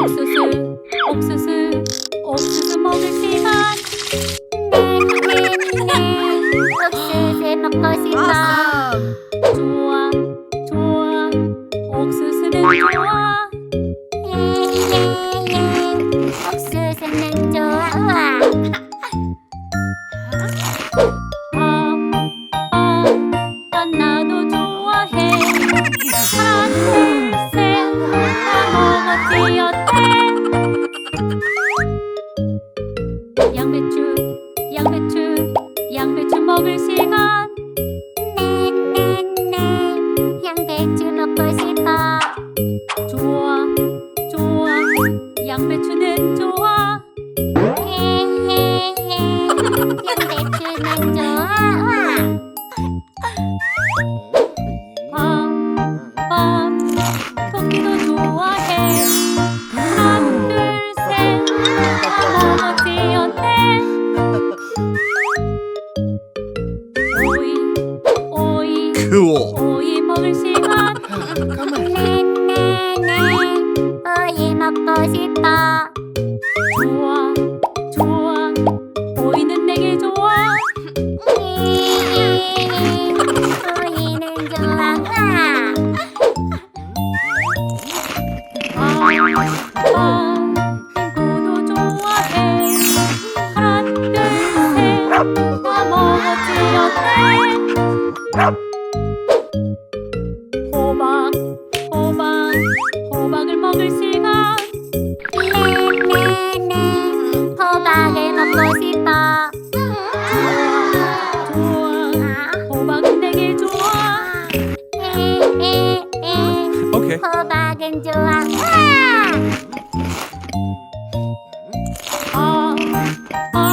옥수수 옥수수 옥수수 먹을 시간 옥수수 먹고 싶어. 좋아 좋아. 옥수수는 좋아. 옥수수는 좋아 내게 좋아 오이는 좋아 밤밤 친구도 좋아해 하나 둘셋다 먹었지 어때 호박 호박 호박을 먹을 시간 네 네 네 호박을 먹고 싶어 menjelang. Ah! Oh, oh.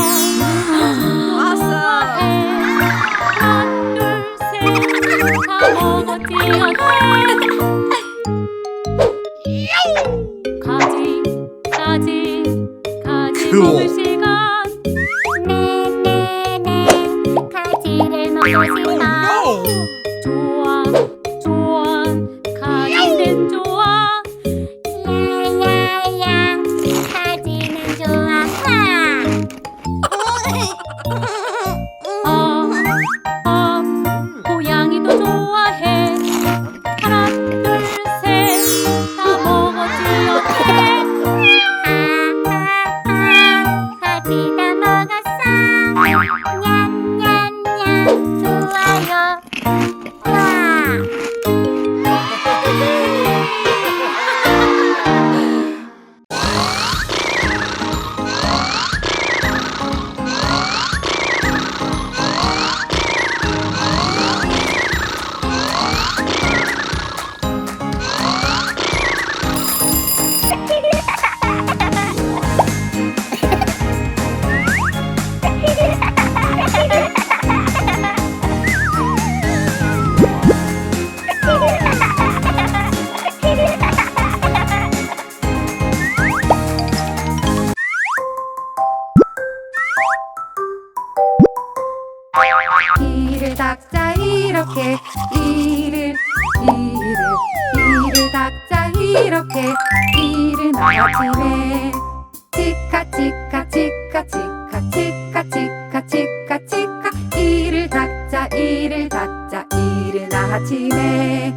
치카 치카 이를 닦자 이를 닦자 이른 아침에.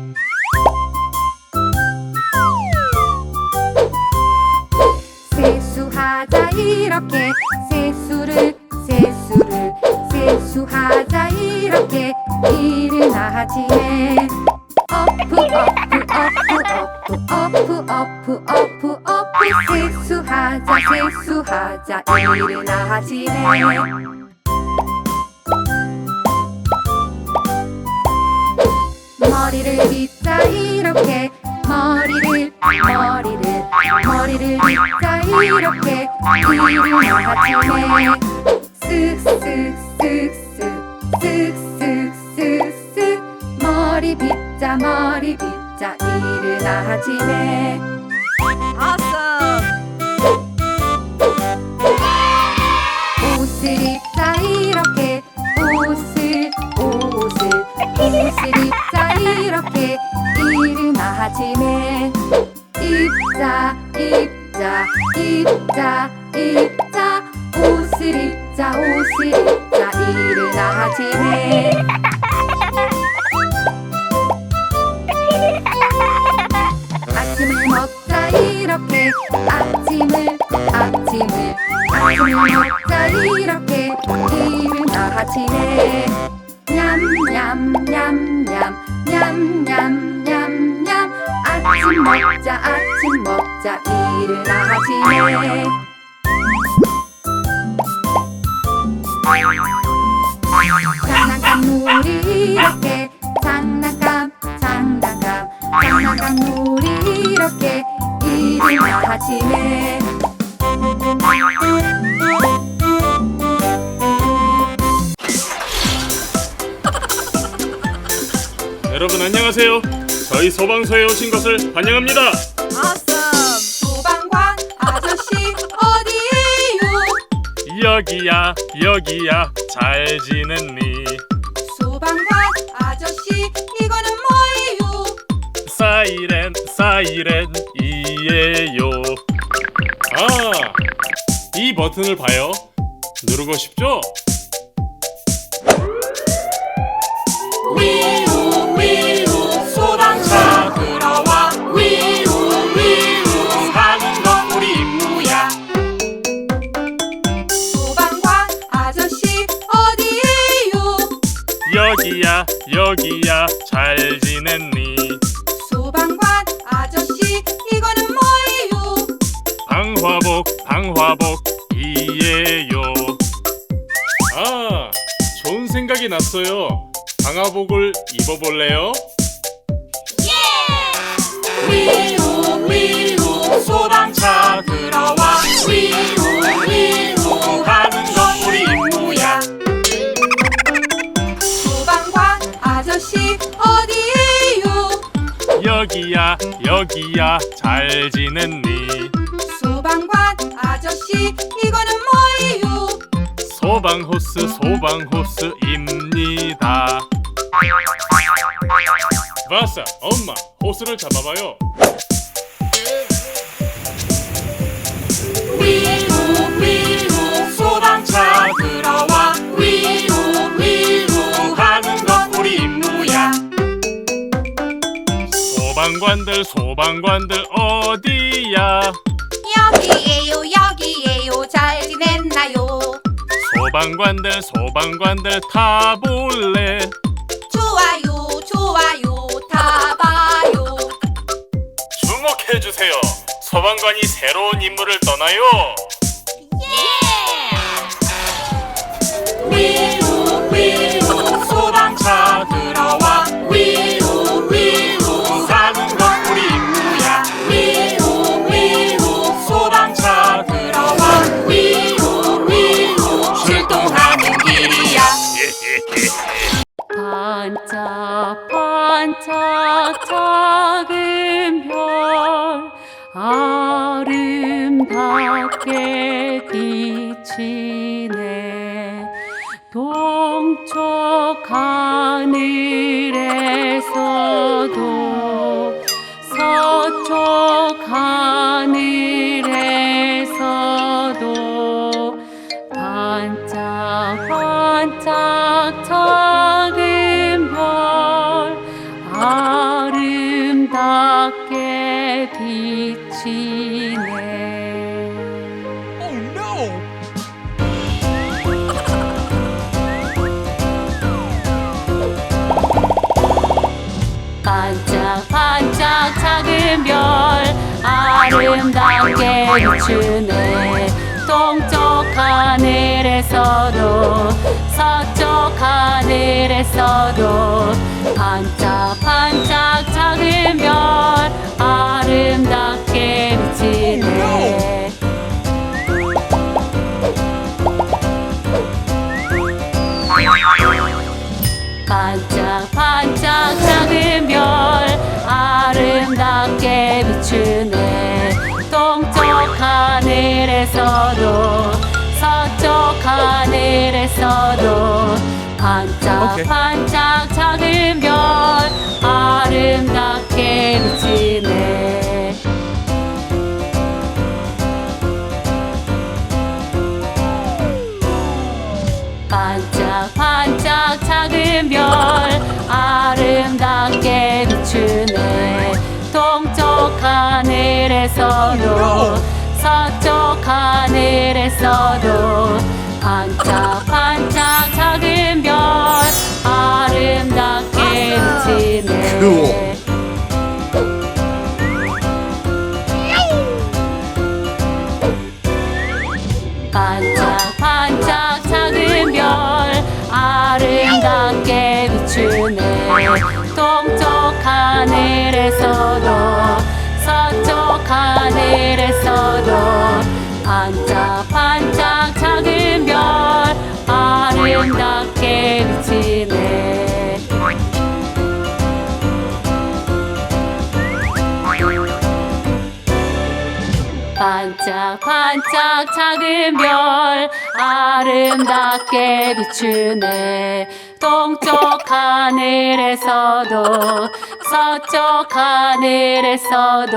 세수하자 이렇게. 세수를 세수를. 세수하자 이렇게. 이른 아침에. 어프 어프 어프 어프 어프 어프 어프. 세수하자 세수하자 이른 아침에 머리를 빗자 이렇게 머리를 머리를 머리를 빗자 이렇게 이른 아침에 쓱쓱쓱쓱 쓱쓱쓱쓱. 머리 빗자 머리 빗자 옷을 입자 이렇게 옷을 이렇게 이른 아침에 입자 입자 입자 입자. 옷을 입자 옷을 입자. 이른 아침에 아침을 먹자 이렇게. 아침을 아침을. 아침을 먹자 이렇게. 이른 아침에 아침 먹자 이른 아침에 장난감 놀이 이렇게 장난감 장난감 장난감 놀이 이렇게 이른 아침에 여러분 안녕하세요. 저희 소방서에 오신 것을 환영합니다. 소방관 아저씨 어디에요 여기야 여기야 잘 지냈니? 소방관 아저씨 이거는 뭐예요 사이렌 사이렌 이에요. 아, 이 버튼을 봐요. 누르고 싶죠? 여기야. 잘 지냈니? 소방관 아저씨 이거는 뭐예요? 방화복 방화복 이에요. 아 좋은 생각이 났어요. 방화복을 입어볼래요? 위우 위우 소방 여기야 잘 지냈니? 소방관 아저씨 이거는 뭐예요? 소방호스 소방호스입니다. 바사 엄마 호스를 잡아봐요 소방관들 소방관들 어디야? 여기에요 여기에요. 잘 지냈나요? 소방관들 소방관들 타볼래? 좋아요 좋아요. 다 봐요. 주목해주세요. 소방관이 새로운 임무를 떠나요 반짝반짝 작은 별 아름답게 비치네. 동쪽 하늘에서도 작은 별 아름답게 비추네. 동쪽 하늘에서도 서쪽 하늘에서도 반짝반짝 작은 별 아름답게 하늘에서도 서쪽 하늘에서도 반짝 반짝 작은 별 아름답게 비치네. 반짝 반짝 작은 별 아름답게 비추네. 동쪽 하늘에서도 서쪽 하늘에서도 반짝반짝 작은 별 아름답게 비치네 반짝반짝 작은 별 아름답게 비추네. 동쪽 하늘에서도 하늘에서도 반짝반짝 작은 별 아름답게 비치네. 반짝반짝 작은 별 아름답게 비추네. 동쪽 하늘에서도 서쪽 하늘에서도